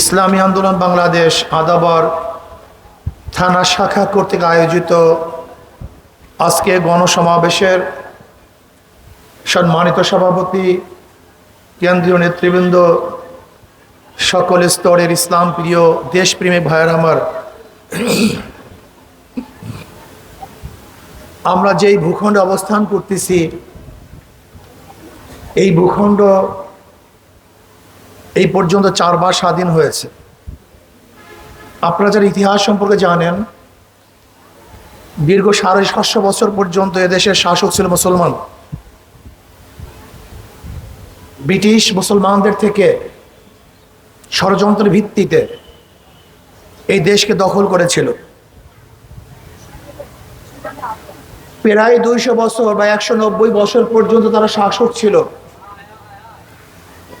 ইসলামী আন্দোলন বাংলাদেশ আদাবর থানা শাখা কর্তৃক আয়োজিত আজকে গণসমাবেশের সম্মানিত সভাপতি, কেন্দ্রীয় নেতৃবৃন্দ, সকল স্তরের ইসলাম প্রিয় দেশপ্রেমী ভাইয়ের আমার। আমরা যেই ভূখণ্ডে অবস্থান করতেছি, এই ভূখণ্ড এই পর্যন্ত চারবার স্বাধীন হয়েছে। আপনারা যারা ইতিহাস সম্পর্কে জানেন, দীর্ঘ সাড়ে সাতশো বছর পর্যন্ত এদেশের শাসক ছিল মুসলমান। ব্রিটিশ মুসলমানদের থেকে ষড়যন্ত্রের ভিত্তিতে এই দেশকে দখল করেছিল। প্রায় দুইশো বছর বা একশো নব্বই বছর পর্যন্ত তারা শাসক ছিল।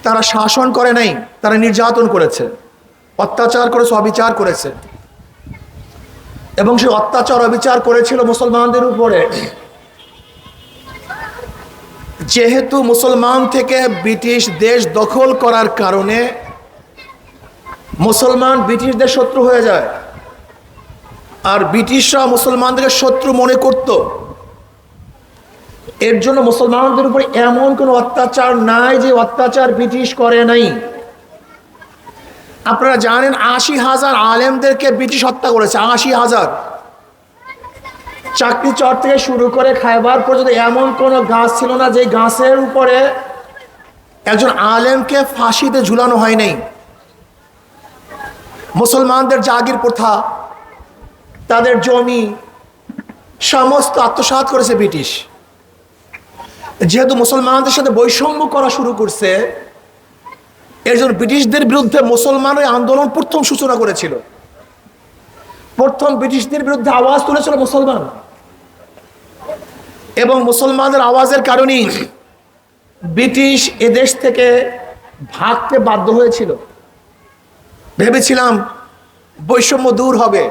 তারা শাসন করে নাই, তারা নির্যাতন করেছে, অত্যাচার করেছে অবিচার করেছে। এবং সে অত্যাচার, অবিচার করেছিল মুসলমানদের উপরে। যেহেতু মুসলমান থেকে ব্রিটিশ দেশ দখল করার কারণে মুসলমান ব্রিটিশদের শত্রু হয়ে যায়, আর ব্রিটিশরা মুসলমানদেরকে শত্রু মনে করত এর জন্য মুসলমানদের উপরে এমন কোনো অত্যাচার নাই যে অত্যাচার ব্রিটিশ করে নাই। আপনারা জানেন আশি হাজার আলেমদেরকে ব্রিটিশ হত্যা করেছে, আশি হাজার। চাকরি চর থেকে শুরু করে খাইবার পর্যন্ত এমন কোনো গাছ ছিল না যে গাছের উপরে একজন আলেমকে ফাঁসিতে ঝুলানো হয় নাই। মুসলমানদের জাগির প্রথা, তাদের জমি, সমস্ত আত্মসাৎ করেছে ব্রিটিশ। যেহেতু মুসলমানদের সাথে বৈষম্য করা শুরু করছে এর জন্য ব্রিটিশদের বিরুদ্ধে মুসলমান ওই আন্দোলন প্রথম সূচনা করেছিল। প্রথম ব্রিটিশদের বিরুদ্ধে আওয়াজ তুলেছিল মুসলমান। এবং মুসলমানদের আওয়াজের কারণেই ব্রিটিশ এদেশ থেকে ভাগতে বাধ্য হয়েছিল। ভেবেছিলাম বৈষম্য দূর হবে,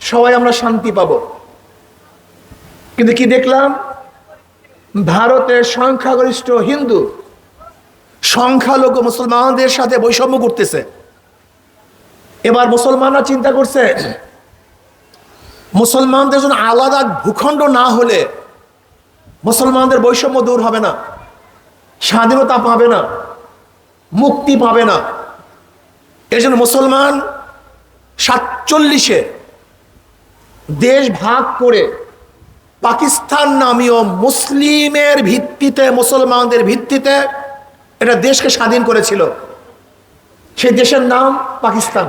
সবাই আমরা শান্তি পাব। কিন্তু কি দেখলাম? ভারতের সংখ্যাগরিষ্ঠ হিন্দু সংখ্যালঘু মুসলমানদের সাথে বৈষম্য করতেছে এবার মুসলমানরা চিন্তা করছে, মুসলমানদের জন্য আলাদা ভূখণ্ড না হলে মুসলমানদের বৈষম্য দূর হবে না, স্বাধীনতা পাবে না, মুক্তি পাবে না। এই জন্য মুসলমান সাতচল্লিশে দেশ ভাগ করে পাকিস্তান নামীয় মুসলিমের ভিত্তিতে, মুসলমানদের ভিত্তিতে এটা দেশকে স্বাধীন করেছিল। সেই দেশের নাম পাকিস্তান।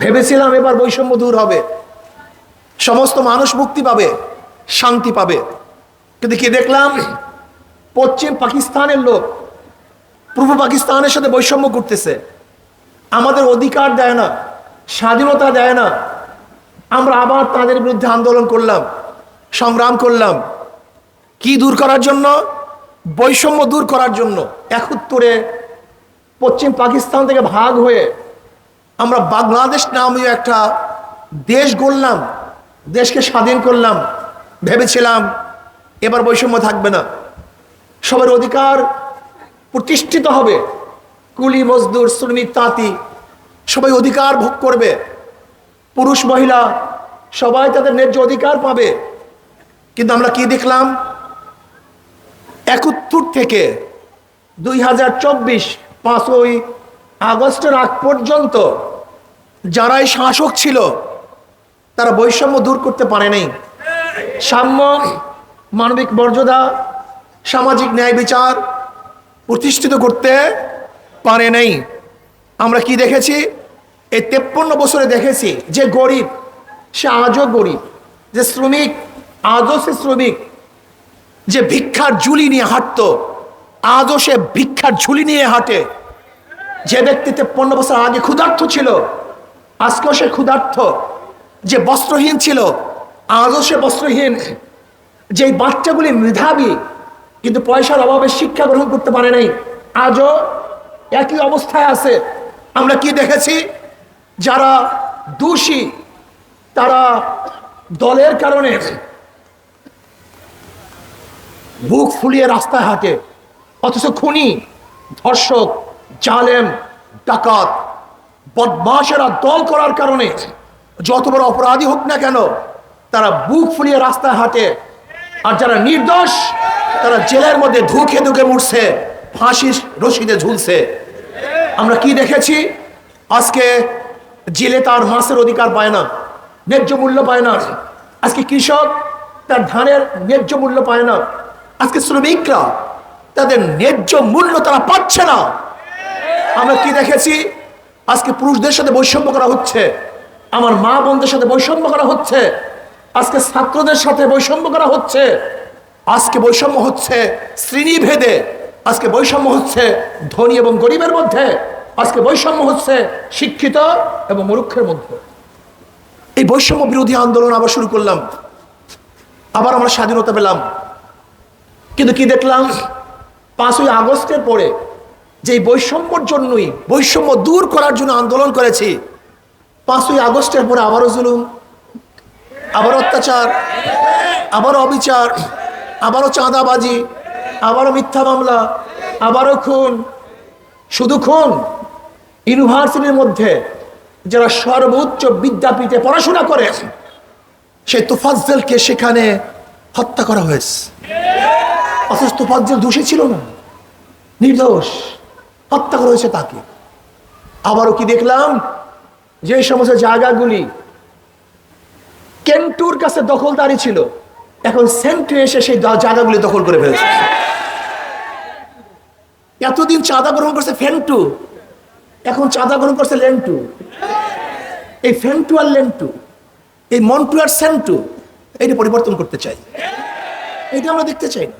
ভেবেছিলাম এবার বৈষম্য দূর হবে। সমস্ত মানুষ মুক্তি পাবে, শান্তি পাবে। কিন্তু কি দেখলাম? পশ্চিম পাকিস্তানের লোক পূর্ব পাকিস্তানের সাথে বৈষম্য করতেছে আমাদের অধিকার দেয় না, স্বাধীনতা দেয় না। আমরা আবার তাদের বিরুদ্ধে আন্দোলন করলাম। সংগ্রাম করলাম। কি দূর করার জন্য? বৈষম্য দূর করার জন্য। একত্তরে পশ্চিম পাকিস্তান থেকে ভাগ হয়ে আমরা বাংলাদেশ নামীয় একটা দেশ গড়লাম, দেশকে স্বাধীন করলাম। ভেবেছিলাম এবার বৈষম্য থাকবে না। সবার অধিকার প্রতিষ্ঠিত হবে। কুলি, মজদুর শ্রমিক তাঁতি সবাই অধিকার ভোগ করবে। পুরুষ, মহিলা সবাই তাদের ন্যায্য অধিকার পাবে। কিন্তু আমরা কি দেখলাম? একাত্তর থেকে দুই হাজার চব্বিশ পাঁচই আগস্টের আগ পর্যন্ত যারাই শাসক ছিল, তারা বৈষম্য দূর করতে পারে নাই সাম্য, মানবিক মর্যাদা, সামাজিক ন্যায় বিচার প্রতিষ্ঠিত করতে পারে নাই আমরা কি দেখেছি? এই তেপ্পন্ন বছরে দেখেছি যে গরিব, সে আজও গরিব, যে শ্রমিক আজও সে শ্রমিক, যে ভিক্ষার ঝুলি নিয়ে হাঁটতো, আজও সে ভিক্ষার ঝুলি নিয়ে হাঁটে। যে ব্যক্তি পনেরো বছর আগে ক্ষুধার্থ ছিল, আজকেও সে ক্ষুধার্থ যে বস্ত্রহীন ছিল, আজও সে বস্ত্রহীন। যে বাচ্চাগুলি মেধাবী, কিন্তু পয়সার অভাবে শিক্ষা গ্রহণ করতে পারে নাই, আজও একই অবস্থায় আছে। আমরা কি দেখেছি? যারা দোষী, তারা দলের কারণে বুক ফুলিয়ে রাস্তায় হাঁটে। অথচ খুনি, ধর্ষক, জালেম, ডাকাত বদমাসেরা দল করার কারণে যত বড় অপরাধী হোক না কেন, তারা বুক ফুলিয়ে রাস্তায় হাঁটে। আর যারা নির্দোষ, তারা জেলের মধ্যে ধুকে ধুকে মুড়ছে ফাঁসির রশিদে ঝুলছে। আমরা কি দেখেছি? আজকে জেলে তার মাছের অধিকার পায় না, ন্যায্য মূল্য পায় না। আজকে কৃষক তার ধানের ন্যায্য মূল্য পায় না। আজকে শ্রমিকরা তাদের ন্যায্য মূল্য তারা পাচ্ছে না। আমরা কি দেখেছি? আজকে পুরুষদের সাথে বৈষম্য করা হচ্ছে। আমার মা বোনদের সাথে বৈষম্য করা হচ্ছে। আজকে ছাত্রদের সাথে বৈষম্য করা হচ্ছে। আজকে বৈষম্য হচ্ছে শ্রেণীভেদে। আজকে বৈষম্য হচ্ছে ধনী এবং গরিবের মধ্যে। আজকে বৈষম্য হচ্ছে শিক্ষিত এবং মূর্খের মধ্যে। এই বৈষম্য বিরোধী আন্দোলন আবার শুরু করলাম। আবার আমরা স্বাধীনতা পেলাম। কিন্তু কি দেখলাম? পাঁচই আগস্টের পরে যে বৈষম্যর জন্যই, বৈষম্য দূর করার জন্য আন্দোলন করেছি, পাঁচই আগস্টের পরে আবারও জুলুম, আবারও অত্যাচার, আবারও অবিচার, আবারও চাঁদাবাজি, আবারও মিথ্যা মামলা, আবারও খুন। শুধু খুন, ইউনিভার্সিটির মধ্যে যারা সর্বোচ্চ বিদ্যাপীঠে পড়াশোনা করে, সেই তোফাজ্জলকে সেখানে হত্যা করা হয়েছে। অথচ তোফাজ্জল দোষী ছিল না। নির্দোষ। হত্যা করা হয়েছে তাকে। আবারও কি দেখলাম? যে সমস্ত জায়গাগুলি কেন্টুর কাছে দখলদারি ছিল, এখন সেন্টু এসে সেই জায়গাগুলি দখল করে ফেলেছে। এতদিন চাঁদা গ্রহণ করছে ফেন্টু, এখন চাঁদা গ্রহণ করছে লেন্টু। এই ফেন্টু আর লেন্টু, এই মন্টু আর সেন্টু এটা পরিবর্তন করতে চাই। এটা আমরা দেখতে চাই না।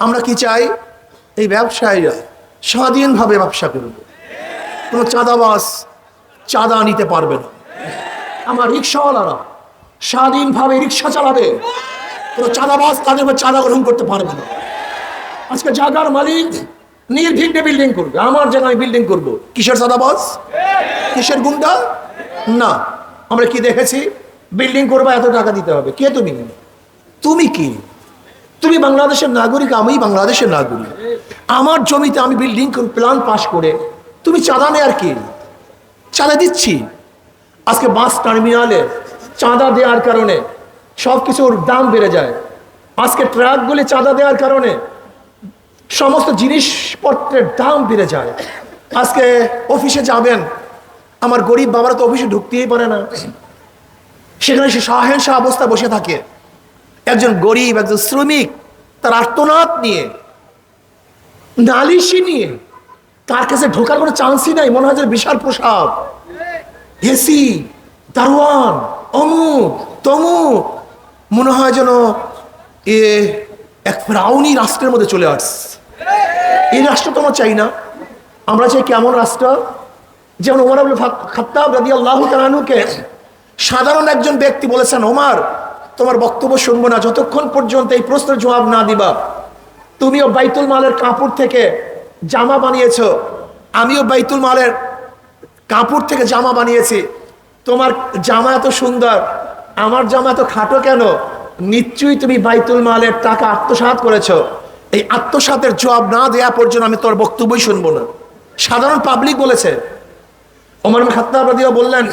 আমরা কি চাই? এই ব্যবসায়ীরা স্বাধীনভাবে ব্যবসা করবে কোনো চাঁদাবাস চাঁদা নিতে পারবে না। আমার রিক্সাওয়ালারা স্বাধীনভাবে রিক্সা চালাবে। কোনো চাঁদাবাস তাদের উপর চাঁদা গ্রহণ করতে পারবে না। আজকে জাগার মালিক নির্বিঘ্নে বিল্ডিং করবে। আমার জায়গায় বিল্ডিং করব। কিসের চাঁদাবাস কিসের গুন্ডা? না। আমরা কি দেখেছি? বিল্ডিং করবা, এত টাকা দিতে হবে। কে তুমি? তুমি কি? তুমি বাংলাদেশের নাগরিক আমি বাংলাদেশের নাগরিক। আমার জমিতে আমি বিল্ডিং প্ল্যান পাশ করে, তুমি চাঁদা নেয়ার কি? চাঁদা দিচ্ছি। আজকে বাস টার্মিনালে চাঁদা দেওয়ার কারণে সব কিছুর দাম বেড়ে যায়। আজকে ট্রাকগুলি চাঁদা দেওয়ার কারণে সমস্ত জিনিসপত্রের দাম বেড়ে যায়। আজকে অফিসে যাবেন, আমার গরিব বাবারা তো অফিসে ঢুকতেই পারে না। সেখানে সে সাহেসা অবস্থা বসে থাকে। একজন গরিব, একজন শ্রমিক, তার আর্তনাদ নিয়ে নালিশি নিয়ে, তার কাছে ঢোকার কোনো চান্সই নাই, মনে হয় বিশাল প্রসাদ। এসি দারোয়ান, অমুক, তমুক, মনে হয় যেন এ এক ফ্রাউনি রাষ্ট্রের মধ্যে চলে আসছে। এই রাষ্ট্র তো চাই না। আমরা চাই কেমন রাষ্ট্র, যেমন ওমর আবুল খাত্তাব রাদি আল্লাহ সাধারণ একজন ব্যক্তি বলেছেন, ওমার তোমার বক্তব্য শুনব না। যতক্ষণ পর্যন্ত এই প্রশ্নের জবাব না দিবা, তুমিও বাইতুল মালের কাপড় থেকে জামা বানিয়েছ, আমিও বাইতুল মালের কাপড় থেকে জামা বানিয়েছি। তোমার জামা এত সুন্দর, আমার জামা এত খাটো কেন? নিশ্চয়ই তুমি বাইতুল মালের টাকা আত্মসাৎ করেছ। এই আত্মসাতের জবাব না দেওয়া পর্যন্ত আমি তোর বক্তব্যই শুনব না। সাধারণ পাবলিক বলেছে, ওমর রাদিয়া বললেন,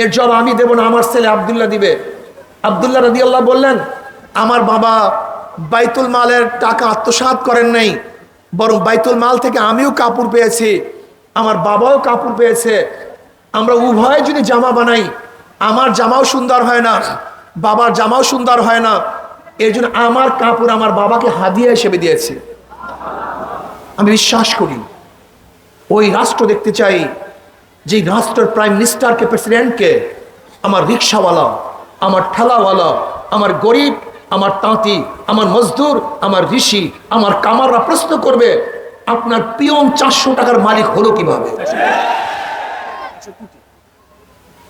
এর জবাব আমি দেব না, আমার ছেলে আবদুল্লাহ দিবে। আবদুল্লাহ রাদিয়াল্লাহ বললেন, আমার বাবা বাইতুল মালের টাকা আত্মসাৎ করেন নাই, বরং বাইতুল মাল থেকে আমিও কাপড় পেয়েছি, আমার বাবাও কাপড় পেয়েছে, আমরা উভয় যদি জামা বানাই, আমার জামাও সুন্দর হয় না, বাবার জামাও সুন্দর হয় না এর জন্য আমার কাপড় আমার বাবাকে হাদিয়া হিসেবে দিয়েছে। আমি বিশ্বাস করি, ওই রাষ্ট্র দেখতে চাই যে রাষ্ট্রের প্রাইম মিনিস্টারকে, প্রেসিডেন্টকে, আমার রিক্সাওয়ালা আমার ঠেলাওয়ালা, আমার গরিব, আমার তাঁতি, আমার মজদুর, আমার ঋষি, আমার কামাররা প্রশ্ন করবে, আপনার পিয়ন চারশো টাকার মালিক হলো কীভাবে?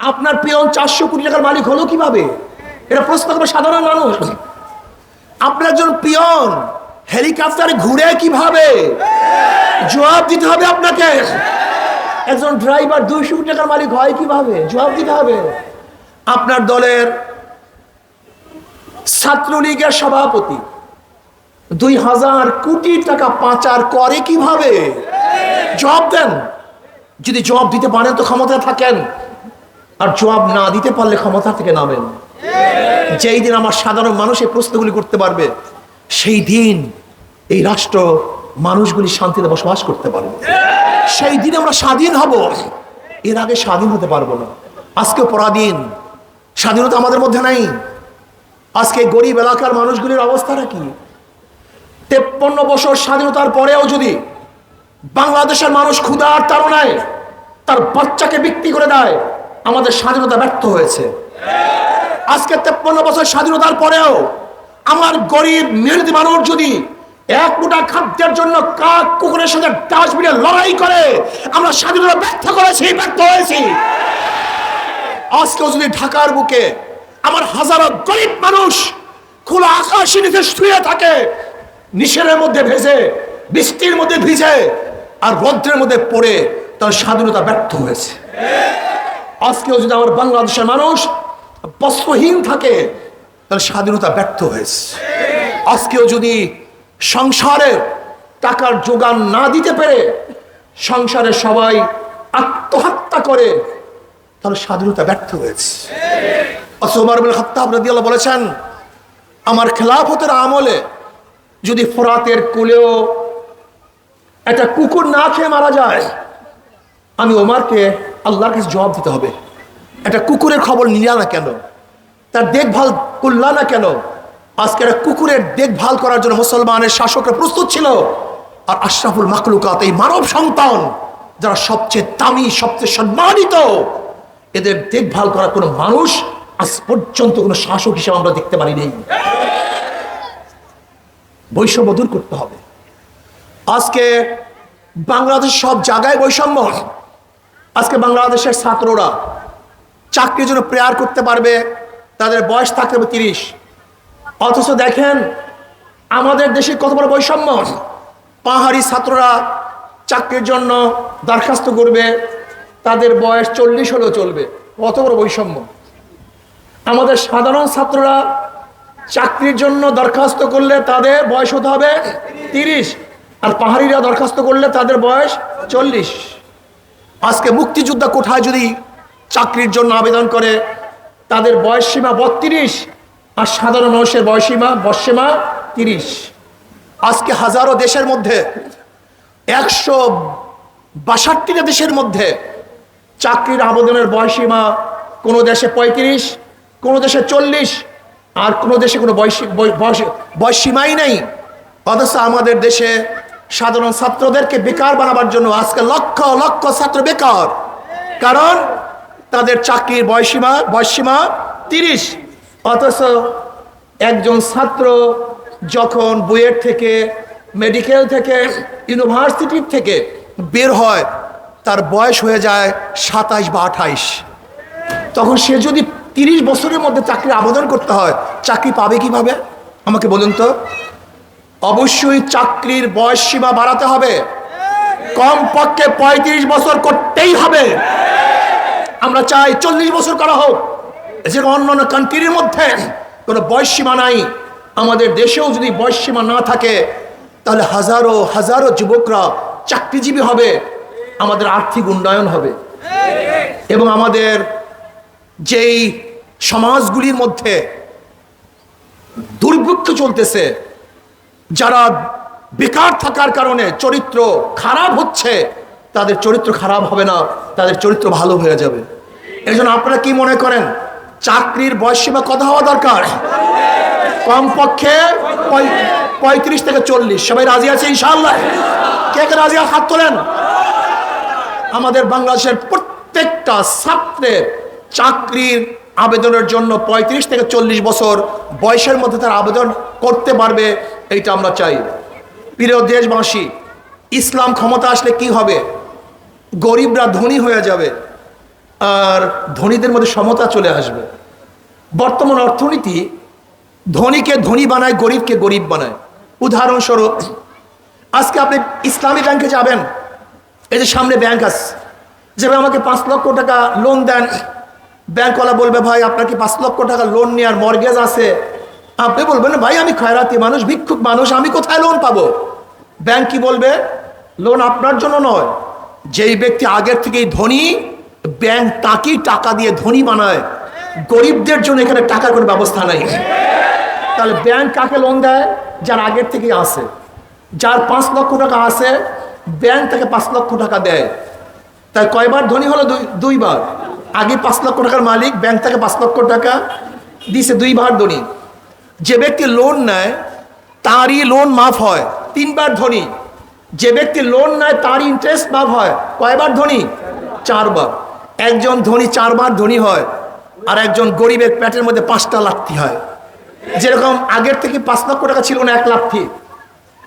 আপনার পিয়ন চারশো কোটি টাকার মালিক হলো কীভাবে? এটা প্রশ্ন করবে সাধারণ মানুষ। আপনার একজন পিয়ন হেলিকপ্টারে ঘুরে কীভাবে? জবাব দিতে হবে আপনাকে। একজন ড্রাইভার দুইশো কোটি টাকার মালিক হয় কীভাবে? জবাব দিতে হবে। আপনার দলের ছাত্রলীগের সভাপতি। দুই হাজার কোটি টাকা পাচার করে কীভাবে? জবাব দেন। যদি জবাব দিতে পারেন তো ক্ষমতা থাকেন। আর জবাব না দিতে পারলে ক্ষমতা থেকে নামেন। যেই দিন আমার সাধারণ মানুষ এই প্রশ্নগুলি করতে পারবে, সেই দিন এই রাষ্ট্র মানুষগুলি শান্তিতে বসবাস করতে পারবে। সেই দিন আমরা স্বাধীন হব। এর আগে স্বাধীন হতে পারব না। আজকে পরাধীন। স্বাধীনতা আমাদের মধ্যে নাই। আজকে গরিব এলাকার মানুষগুলির অবস্থাটা কি? তেপ্পন্ন বছর স্বাধীনতার পরেও যদি বাংলাদেশের মানুষ ক্ষুধার তাড়নায় তার বাচ্চাকে বিক্রি করে দেয়, আমাদের স্বাধীনতা ব্যর্থ হয়েছে। আজকে তেপ্পন্ন বছর স্বাধীনতার পরেও আমার গরিব মেহনতি মানুষ যদি এক মুঠা খাদ্যের জন্য কাক কুকুরের সাথে ডাস্টবিনে লড়াই করে, আমরা স্বাধীনতা ব্যর্থ করেছি, ব্যর্থ হয়েছি। আজকেও যদি ঢাকার বুকে আমার হাজারো গরিব মানুষ খোলা আকাশে নিচে শুয়ে থাকে নিশের মধ্যে ভেজে, বৃষ্টির মধ্যে ভিজে আর রৌদ্রের মধ্যে পড়ে, তার স্বাধীনতা ব্যর্থ হয়েছে। আজকেও যদি আমার বাংলাদেশের মানুষ বস্ত্রহীন থাকে, তার স্বাধীনতা ব্যর্থ হয়েছে। আজকেও যদি সংসারে টাকার যোগান না দিতে পেরে সংসারে সবাই আত্মহত্যা করে তাহলে স্বাধীনতা ব্যর্থ হয়েছে। বলেছেন, আমার খেলাফতের আমলে যদি ফোরাতের কুলেও একটা কুকুর না খেয়ে মারা যায়, আমি ওমারকে আল্লাহর কাছে জবাব দিতে হবে। একটা কুকুরের খবর নিলা না কেন? তার দেখভাল করলা না কেন? আজকে একটা কুকুরের দেখভাল করার জন্য মুসলমানের শাসকরা প্রস্তুত ছিল। আর আশরাফুল মাকলুকাত এই মানব সন্তান, যারা সবচেয়ে দামি, সবচেয়ে সম্মানিত এদের দেখভাল করার কোনো মানুষ আজ পর্যন্ত কোনো শাসক হিসেবে আমরা দেখতে পারি নেই বৈষম্য দূর করতে হবে। আজকে বাংলাদেশ সব জায়গায় বৈষম্য। আজকে বাংলাদেশের ছাত্ররা চাকরির জন্য প্রেয়ার করতে পারবে, তাদের বয়স থাকতে হবে তিরিশ। অথচ দেখেন, আমাদের দেশে কত বড় বৈষম্য। পাহাড়ি ছাত্ররা চাকরির জন্য দরখাস্ত করবে তাদের বয়স চল্লিশ হলেও চলবে। কত বড় বৈষম্য। আমাদের সাধারণ ছাত্ররা চাকরির জন্য দরখাস্ত করলে তাদের বয়স হতে হবে তিরিশ, আর পাহাড়িরা দরখাস্ত করলে তাদের বয়স চল্লিশ। আজকে মুক্তিযোদ্ধা কোঠায় যদি চাকরির জন্য আবেদন করে, তাদের বয়স সীমা বত্রিশ, আর সাধারণ মানুষের বয়সীমা বয়সীমা তিরিশ। আজকে হাজারো দেশের মধ্যে, একশো বাষট্টিটা দেশের মধ্যে চাকরির আবেদনের বয়সীমা কোনো দেশে পঁয়ত্রিশ, কোনো দেশে চল্লিশ, আর কোনো দেশে কোনো বয়সী, বয়- বয়স, বয়সীমাই নেই। অথচ আমাদের দেশে সাধারণ ছাত্রদেরকে বেকার বানাবার জন্য আজকে লক্ষ লক্ষ ছাত্র বেকার। কারণ তাদের চাকরির বয়সীমা বয়সীমা তিরিশ। অথচ একজন ছাত্র যখন বুয়েট থেকে, মেডিকেল থেকে ইউনিভার্সিটির থেকে বের হয় তার বয়স হয়ে যায় সাতাইশ বা আঠাইশ। তখন সে যদি তিরিশ বছরের মধ্যে চাকরি আবেদন করতে হয়, চাকরি পাবে কীভাবে? আমাকে বলুন তো। অবশ্যই চাকরির বয়স সীমা বাড়াতে হবে। কমপক্ষে পঁয়ত্রিশ বছর করতেই হবে। আমরা চাই চল্লিশ বছর করা হোক। যে অন্যান্য কান্ট্রির মধ্যে কোনো বয়স সীমা নাই। আমাদের দেশেও যদি বয়স সীমা না থাকে, তাহলে হাজারো হাজারো যুবকরা চাকরিজীবী হবে। আমাদের আর্থিক উন্নয়ন হবে। এবং আমাদের যেই সমাজগুলির মধ্যে দুর্ভিক্ষ চলতেছে, যারা বেকার থাকার কারণে চরিত্র খারাপ হচ্ছে, তাদের চরিত্র খারাপ হবে না, তাদের চরিত্র ভালো হয়ে যাবে। এই জন্য আপনারা কি মনে করেন, চাকরির বয়সীমা কত হওয়া দরকার? কমপক্ষে পঁয়ত্রিশ থেকে চল্লিশ। সবাই রাজি আছে ইনশাল্লাহ কে কে রাজি? হাত তোলেন। আমাদের বাংলাদেশের প্রত্যেকটা ছাত্রের চাকরির আবেদনের জন্য ৩৫ থেকে চল্লিশ বছর বয়সের মধ্যে তার আবেদন করতে পারবে, এইটা আমরা চাই। প্রিয় দেশবাসী, ইসলাম ক্ষমতা আসলে কি হবে? গরিবরা ধনী হয়ে যাবে আর ধনীদের মধ্যে সমতা চলে আসবে। বর্তমান অর্থনীতি ধনীকে ধনী বানায়, গরিবকে গরিব বানায়। উদাহরণস্বরূপ, আজকে আপনি ইসলামী ব্যাংকে যাবেন এই যে সামনে ব্যাংক আছে। যেভাবে আমাকে পাঁচ লক্ষ টাকা লোন দেন। ব্যাংকওয়ালা বলবে, ভাই, আপনার কি পাঁচ লক্ষ টাকা লোন নেওয়ার মর্গেজ আছে? আপনি বলবেন, ভাই, আমি খয়রাতি মানুষ, ভিক্ষুক মানুষ, আমি কোথায় লোন পাবো? ব্যাংক কি বলবে? লোন আপনার জন্য নয়। যেই ব্যক্তি আগের থেকেই ধনী ব্যাংক তাকেই টাকা দিয়ে ধনী বানায়। গরিবদের জন্য এখানে টাকার কোনো ব্যবস্থা নাই। তাহলে ব্যাংক কাকে লোন দেয়? যার আগের থেকেই আসে যার পাঁচ লক্ষ টাকা আসে ব্যাংক তাকে পাঁচ লক্ষ টাকা দেয়। তাই কয়বার ধনী হলো দুই দুইবার। আগে পাঁচ লক্ষ টাকার মালিক, ব্যাংক থেকে পাঁচ লক্ষ টাকা দিছে, দুইবার ধনী। যে ব্যক্তি লোন নেয়, তারই লোন মাফ হয়, তিনবার ধনী। যে ব্যক্তি লোন নেয়, তার ইন্টারেস্ট মাফ হয়, কয়বার ধনী? চারবার। একজন ধনী চারবার ধনী হয়, আর একজন গরিবের পেটের মধ্যে পাঁচটা লাথি হয়। যেরকম আগের থেকে পাঁচ লক্ষ টাকা ছিল না, এক লাথি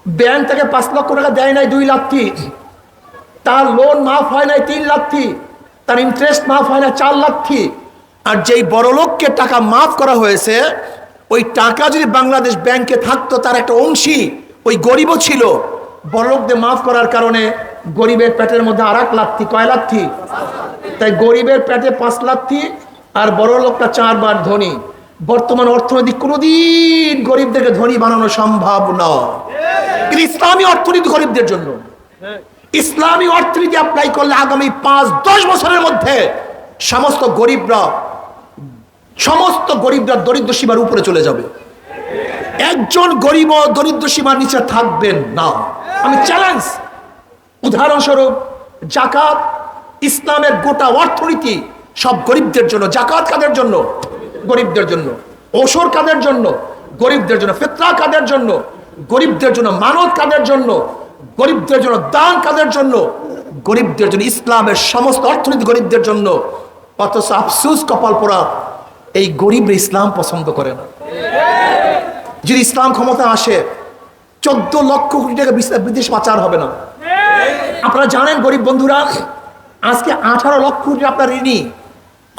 ব্যাংক থেকে পাঁচ লক্ষ টাকা দেয় নাই দুই লাথি তার লোন মাফ হয় নাই তিন লাখি তার ইন্টারেস্ট মাফ হয় না চার লাখি আর যেই বড়লোককে টাকা মাফ করা হয়েছে, ওই টাকা যদি বাংলাদেশ ব্যাংকে থাকতো, তার একটা অংশী ওই গরিবও ছিল। বড়লোকদের মাফ করার কারণে গরিবের পেটের মধ্যে আর এক লাথি কয় লাথি তাই গরিবের পেটে পাঁচ লাথি আর বড় লোকটা চারবার ধনী। বর্তমান অর্থনৈতিক কোনোদিন গরিবদেরকে ধনী বানানো সম্ভব নয়। কিন্তু ইসলামী অর্থনীতি গরিবদের জন্য। ইসলামী অর্থনীতি অ্যাপ্লাই করলে আগামী পাঁচ, দশ বছরের মধ্যে সমস্ত গরিবরা সমস্ত গরিবরা দরিদ্র সীমার উপরে চলে যাবে। একজন গরিব দরিদ্র সীমার নিচে থাকবেন না। আমি চ্যালেঞ্জ উদাহরণস্বরূপ, জাকাত, ইসলামের গোটা অর্থনীতি সব গরিবদের জন্য, জাকাত কাদের জন্য? গরিবদের জন্য ওসর কাদের জন্য, গরিবদের জন্য ফেতরা কাদের জন্য, গরিবদের জন্য, মানত কাদের জন্য, গরিবদের জন্য, দান কাদের জন্য, গরিবদের জন্য, ইসলামের সমস্ত অর্থনীতি গরিবদের জন্য, অথচ আফসুস কপাল পোড়া এই গরিব ইসলাম পছন্দ করে না। যদি ইসলাম ক্ষমতা আসে, চোদ্দ লক্ষ কোটি টাকা বিদেশ পাচার হবে না। আপনারা জানেন গরিব বন্ধুরা, আজকে আঠারো লক্ষ কোটি আপনার ঋণী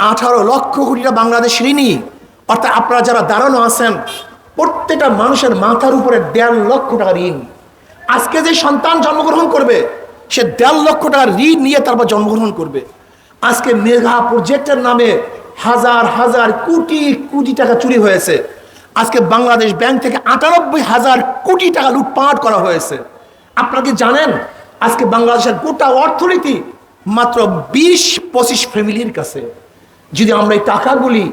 আঠারো লক্ষ কোটিটা বাংলাদেশ ঋণী। অর্থাৎ আপনারা যারা দাঁড়ানো আছেন, প্রত্যেকটা মানুষের মাথার উপরে দেড় লক্ষ টাকা ঋণ। আজকে যে সন্তান জন্মগ্রহণ করবে, সে দেড় লক্ষ টাকা ঋণ নিয়ে তারপর জন্মগ্রহণ করবে। আজকে মেঘা প্রজেক্টের নামে হাজার হাজার কোটি কোটি টাকা চুরি হয়েছে। আজকে বাংলাদেশ ব্যাংক থেকে আটানব্বই হাজার কোটি টাকা লুটপাট করা হয়েছে। আপনারা কি জানেন, আজকে বাংলাদেশের গোটা অর্থনীতি মাত্র বিশ পঁচিশ ফ্যামিলির কাছে। যদি আমরা এই টাকাগুলি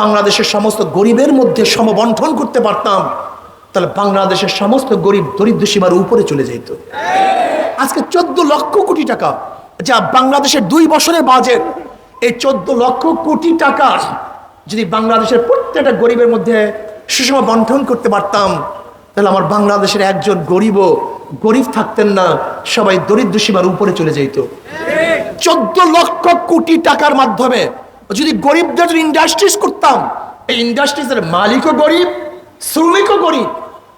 বাংলাদেশের সমস্ত গরিবের মধ্যে সমবন্টন করতে পারতাম, তাহলে বাংলাদেশের সমস্ত গরিব দরিদ্র সীমার উপরে চলে যেত। আজকে চোদ্দ লক্ষ কোটি টাকা, যা বাংলাদেশের দুই বছরের বাজেট এই চোদ্দ লক্ষ কোটি টাকা যদি বাংলাদেশের প্রত্যেকটা গরিবের মধ্যে সুষম বন্টন করতে পারতাম, তাহলে আমার বাংলাদেশের একজন গরিবও গরিব থাকতেন না, সবাই দরিদ্র সীমার উপরে চলে যেত। চোদ্দ লক্ষ কোটি টাকার মাধ্যমে যদি গরিবদের যদি ইন্ডাস্ট্রিজ করতাম, এই ইন্ডাস্ট্রিজের মালিকও গরিব, শ্রমিকও গরিব।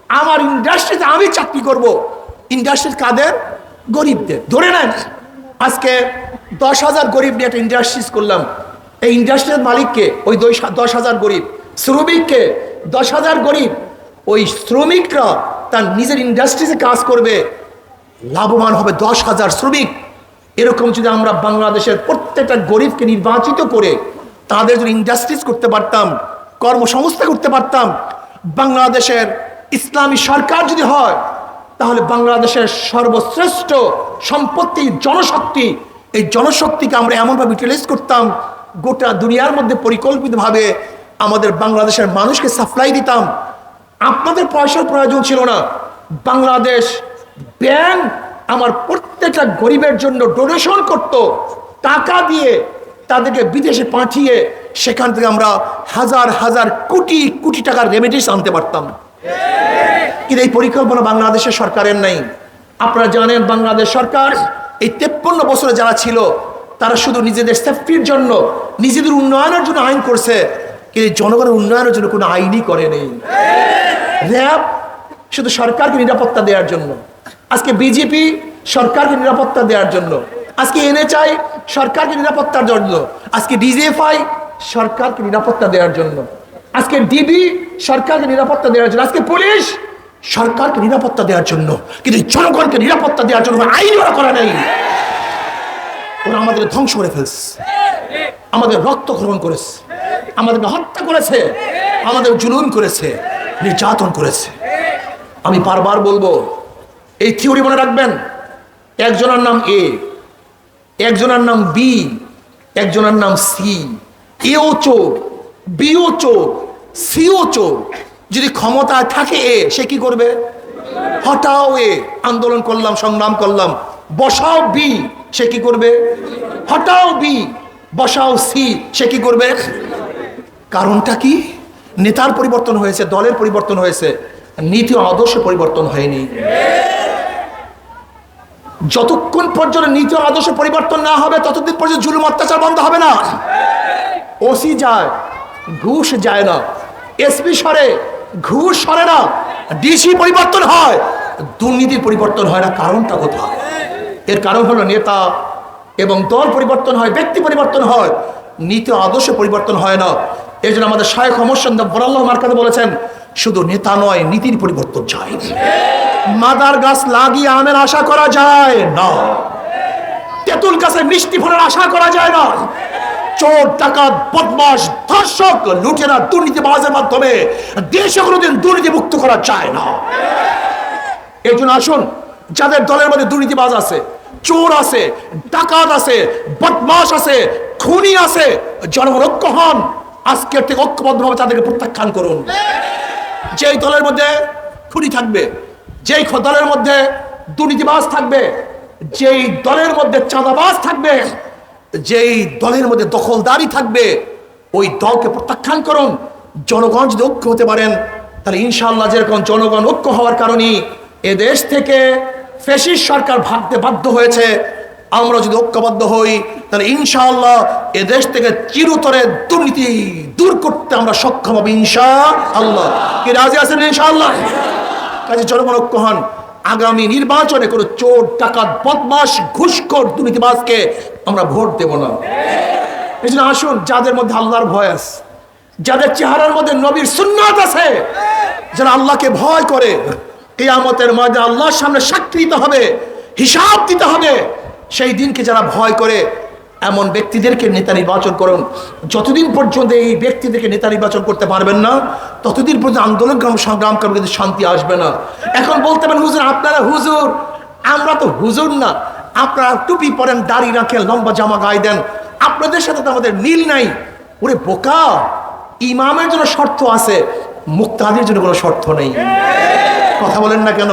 আমার ইন্ডাস্ট্রিতে আমি চাকরি করব। ইন্ডাস্ট্রিজ কাদের? গরিবদের। ধরে নেন, আজকে দশ হাজার গরিব নিয়ে একটা ইন্ডাস্ট্রিজ করলাম। এই ইন্ডাস্ট্রির মালিককে, ওই দশ- হাজার গরিব। শ্রমিককে, দশ হাজার গরিব। ওই শ্রমিকরা তার নিজের ইন্ডাস্ট্রিতে কাজ করবে। লাভবান হবে দশ হাজার শ্রমিক। এরকম যদি আমরা বাংলাদেশের প্রত্যেকটা গরিবকে নির্বাচিত করে তাদের যদি ইন্ডাস্ট্রিজ করতে পারতাম, কর্মসংস্থা করতে পারতাম, বাংলাদেশের ইসলামী সরকার যদি হয়, তাহলে বাংলাদেশের সর্বশ্রেষ্ঠ সম্পত্তি, জনশক্তি, এই জনশক্তিকে আমরা এমনভাবে ইউটিলাইজ করতাম, গোটা দুনিয়ার মধ্যে পরিকল্পিতভাবে আমাদের বাংলাদেশের মানুষকে সাপ্লাই দিতাম। আপনাদের পয়সার প্রয়োজন ছিল না। বাংলাদেশ ব্যাংক আমার প্রত্যেকটা গরিবের জন্য ডোনেশন করত টাকা দিয়ে তাদেরকে বিদেশে পাঠিয়ে সেখান থেকে আমরা হাজার হাজার কোটি কোটি টাকার রেমিডিস আনতে পারতাম। কিন্তু এই পরিকল্পনা বাংলাদেশের সরকারের নাই। আপনারা জানেন বাংলাদেশ সরকার এই তেপ্পন্ন বছরে যারা ছিল তারা শুধু নিজেদের সেফটির জন্য নিজেদের উন্নয়নের জন্য আইন করছে কিন্তু জনগণের উন্নয়নের জন্য কোনো আইনই করে নেই। র্যাব শুধু সরকারকে নিরাপত্তা দেওয়ার জন্য। আজকে বিজেপি সরকারকে নিরাপত্তা দেওয়ার জন্য, আজকে এনএচআই সরকারকে নিরাপত্তার জন্য, আজকে ডিজিএফআই সরকারকে নিরাপত্তা দেওয়ার জন্য, আজকে ডিবি সরকারকে নিরাপত্তা দেওয়ার জন্য, আজকে পুলিশ সরকারকে নিরাপত্তা দেওয়ার জন্য, কিন্তু জনগণকে নিরাপত্তা দেওয়ার জন্য আইন ওরা করা নেই। ওরা আমাদের ধ্বংস করে ফেলছে, আমাদের রক্ত গ্রহণ করেছে, আমাদেরকে হত্যা করেছে, আমাদের জুলুম করেছে, নির্যাতন করেছে। আমি বারবার বলব এই থিওরি মনে রাখবেন? একজনের নাম এ, একজনের নাম বি, একজনের নাম সি। এও চোর বিও চোর সিও চোর যদি ক্ষমতায় থাকে এ, সে কি করবে? হটাও এ, আন্দোলন করলাম, সংগ্রাম করলাম। বসাও বি, সে কি করবে? হটাও বি, বসাও সি, সে কি করবে? কারণটা কি? নেতার পরিবর্তন হয়েছে, দলের পরিবর্তন হয়েছে, নীতি আদর্শ পরিবর্তন হয়নি। যতক্ষণ পর্যন্ত নীতি আদর্শ পরিবর্তন না হবে, ততদিন পর্যন্ত জুলুম অত্যাচার বন্ধ হবে না। ওসি যায়, ঘুষ যায় না। এসপি সরে, ঘুষ সরে না। ডিসি পরিবর্তন হয়। দুর্নীতির পরিবর্তন হয় না, কারণটা কোথায়? এর কারণ হলো নেতা এবং দল পরিবর্তন হয়, ব্যক্তি পরিবর্তন হয়। নীতি আদর্শ পরিবর্তন হয় না। এই জন্য আমাদের শায়ক অমর্ষণ বরাল্লাহ মার্কাতে বলেছেন, শুধু নেতা নয়, নীতির পরিবর্তন চাই। মাদার গাছ লাগিয়ে আমের আশা করা যায় না। তেঁতুল গাছে মিষ্টি ফলের আশা করা যায় না। চোর, ডাকাত বদমাস ধর্ষক লুটেরা দুর্নীতিবাজের মাধ্যমে দেশে কোনোদিন দুর্নীতি মুক্ত করা যায় না। এই জন্য আসুন, যাদের দলের মধ্যে দুর্নীতিবাজ আছে, চোর আছে, ডাকাত আছে বদমাস আছে, খুনি আছে, জনগণ ঐক্য হন, আজকের থেকে ঐক্যবদ্ধভাবে তাদেরকে প্রত্যাখ্যান করুন। যেই দলের মধ্যে খুনি থাকবে যেই দলের মধ্যে দুর্নীতিবাজ থাকবে, যেই দলের মধ্যে চাঁদাবাজ থাকবে, যেই দলের মধ্যে দখলদারি থাকবে, ওই দলকে প্রত্যাখ্যান করুন। জনগণ যদি ঐক্য হতে পারেন, তাহলে ইনশাআল্লাহ যেরকম জনগণ ঐক্য হওয়ার কারণে এ দেশ থেকে ফেসিস সরকার ভাবতে বাধ্য হয়েছে, আমরা যদি ঐক্যবদ্ধ হই, তাহলে ইনশাআল্লাহ এ দেশ থেকে চিরতরে দুর্নীতি দূর করতে আমরা সক্ষম হব ইনশা আল্লাহ কি রাজি আছেন ইনশাআল্লাহ? কাজে জনগণ ঐক্য হন। আগামী নির্বাচনে কোনো চোর, ডাকাত বদমাস ঘুষখোর, দুর্নীতিবাজকে আমরা ভোট দেব না। এই জন্য আসুন, যাদের মধ্যে আল্লাহর ভয় আছে, যাদের চেহারার মধ্যে নবীর সুন্নাত আছে যারা আল্লাহকে ভয় করে, কিয়ামতের ময়দানে আল্লাহর সামনে সাক্ষী দিতে হবে, হিসাব দিতে হবে, সেই দিনকে যারা ভয় করে এমন ব্যক্তিদেরকে নেতা নির্বাচন করুন। যতদিন পর্যন্ত এই ব্যক্তিদেরকে নেতা নির্বাচন করতে পারবেন না, ততদিন পর্যন্ত আন্দোলন গ্রাম সংগ্রাম করবে কিন্তু শান্তি আসবে না। এখন বলতে পারেন, হুজুর, আপনারা হুজুর, আমরা তো হুজুর না। আপনারা টুপি পরেন, দাড়ি রাখেন, লম্বা জামা গায়ে দেন। আপনাদের সাথে তো আমাদের মিল নাই। ওরে বোকা, ইমামের জন্য শর্ত আছে, মুক্তাদির জন্য কোনো শর্ত নেই। কথা বলেন না কেন?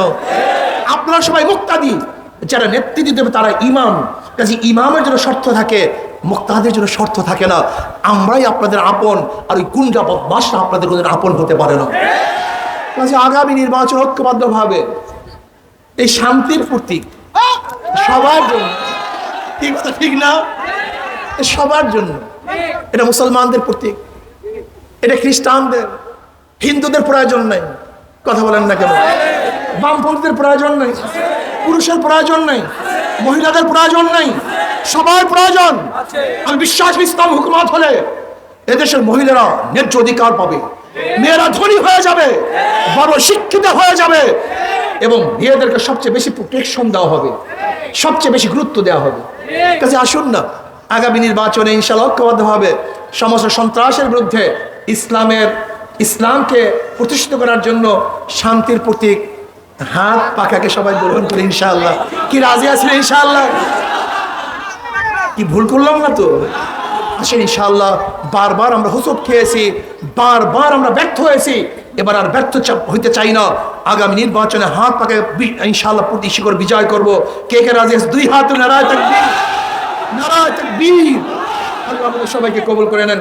আপনারা সবাই মুক্তাদি। যারা নেতৃত্ব দেবে তারা ইমাম। কাজে ইমামের জন্য শর্ত থাকে মুক্তাদের জন্য শর্ত থাকে না। আমরাই আপনাদের আপন, আর ওই গুন্ডা বদমাসরা আপনাদের কোনো আপন হতে পারে না। কাজে আগামী নির্বাচন ঐক্যবদ্ধভাবে। এই শান্তির প্রতীক। সবার জন্য। ঠিক কথা, ঠিক না? সবার জন্য। এটা মুসলমানদের প্রতীক। এটা খ্রিস্টানদের। হিন্দুদের প্রয়োজন নাই। কথা বলেন না কেন? বামপন্থীদের প্রয়োজন নাই। পুরুষের প্রয়োজন নাই মহিলাদের প্রয়োজন নাই সবার প্রয়োজন। আমি বিশ্বাস ইসলাম হুকুমত হলে এদেশের মহিলারা ন্যায্য অধিকার পাবে। মেয়েরা ধনী হয়ে যাবে বড় শিক্ষিত হয়ে যাবে এবং মেয়েদেরকে সবচেয়ে বেশি প্রোটেকশন দেওয়া হবে সবচেয়ে বেশি গুরুত্ব দেওয়া হবে। কাজে আসুন না আগামী নির্বাচনে ইনশাল্লাহ ঐক্যবদ্ধ হবে সমস্ত সন্ত্রাসের বিরুদ্ধে ইসলামের ইসলামকে প্রতিষ্ঠিত করার জন্য শান্তির প্রতীক হাত পাখাকে সবাই গ্রহণ করে ইনশাআল্লাহ। কি রাজি আছেন ইনশাআল্লাহ? কি ভুল করলাম না তো? আসেন ইনশাআল্লাহ, বারবার আমরা হুসুট খেয়েছি, বারবার আমরা ব্যর্থ হয়েছি। এবার আর ব্যর্থ হইতে চাই না। আগামী নির্বাচনে হাত পাকে ইনশাআল্লাহ প্রতি শিকর বিজয় করব। কে কে রাজি আছে? দুই হাত, নারায় থাকবি নারায় থাকবি আল্লাহ সবাইকে কবুল করে নেন।